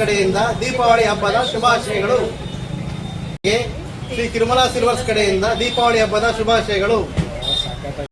ಕಡೆಯಿಂದ ದೀಪಾವಳಿ ಹಬ್ಬದ ಶುಭಾಶಯಗಳು. ಶ್ರೀ ತಿರುಮಲ ಸಿಲ್ವರ್ಸ್ ಕಡೆಯಿಂದ ದೀಪಾವಳಿ ಹಬ್ಬದ ಶುಭಾಶಯಗಳು.